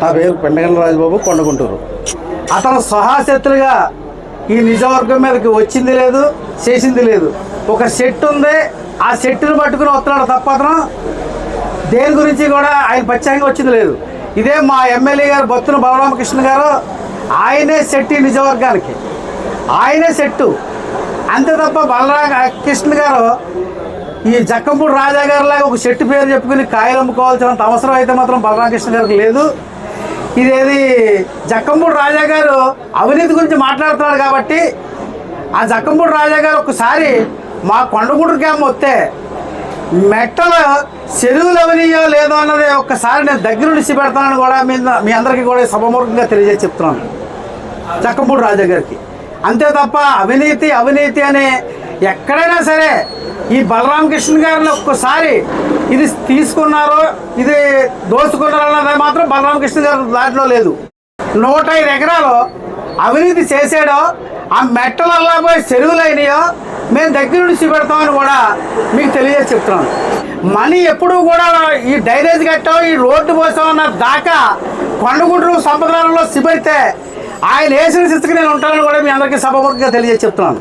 నా పేరు పెండగల రాజబాబు కొండగుంటూరు. అతను సహాశత్రులుగా ఈ నిజవర్గం మీదకి వచ్చింది లేదు చేసింది లేదు. ఒక సెట్ ఉంది ఆ సెట్టును పట్టుకుని వస్తున్నాడు తప్ప అతను దేని గురించి కూడా ఆయన ప్రత్యేకంగా వచ్చింది లేదు. ఇదే మా ఎమ్మెల్యే గారు బొత్తున బలరామకృష్ణ గారు ఆయనే సెట్ ఈ నిజవర్గానికి. ఆయనే సెట్టు అంతే తప్ప బలరామ కృష్ణ గారు ఈ జక్కంపూడి రాజా గారిలాగా ఒక చెట్టు పేరు చెప్పుకుని కాయలు అమ్ముకోవాల్సినంత అవసరం అయితే మాత్రం బలరామకృష్ణ గారికి లేదు. ఇదేది జక్కంపూడి రాజా గారు అవినీతి గురించి మాట్లాడుతున్నాడు కాబట్టి ఆ జక్కంపూడి రాజా గారు ఒకసారి మా కొండగూడు క్యాంప్ వస్తే మెట్టలు చెరువులు అవనీయో లేదో అన్నది ఒక్కసారి నేను దగ్గర నుంచి పెడతానని కూడా మీ మీ అందరికీ కూడా సభమూర్ఖంగా తెలియజేసి చెప్తున్నాను చక్కంపూడి రాజా గారికి. అంతే తప్ప అవినీతి అవినీతి అనే ఎక్కడైనా సరే ఈ బలరామకృష్ణ గారిని ఒక్కసారి ఇది తీసుకున్నారో ఇది దోచుకున్నారో అన్నది మాత్రం బలరామకృష్ణ గారు దాంట్లో లేదు. నూట ఐదు ఎకరాలు అవినీతి చేసాడో ఆ మెట్టలలో పోయి చెరువులు అయినాయో మేము దగ్గర నుంచి పెడతామని కూడా మీకు తెలియజేసి చెప్తున్నాను. మనీ ఎప్పుడూ కూడా ఈ డ్రైనేజ్ కట్టాం ఈ రోడ్డు పోసామన్న దాకా కొండగుండ్రు సంప్రదాయంలో సిబడితే ఆయన వేసిన స్థితికి నేను ఉంటానని కూడా మీ అందరికీ సభపూర్వకంగా తెలియజేసి చెప్తున్నాను.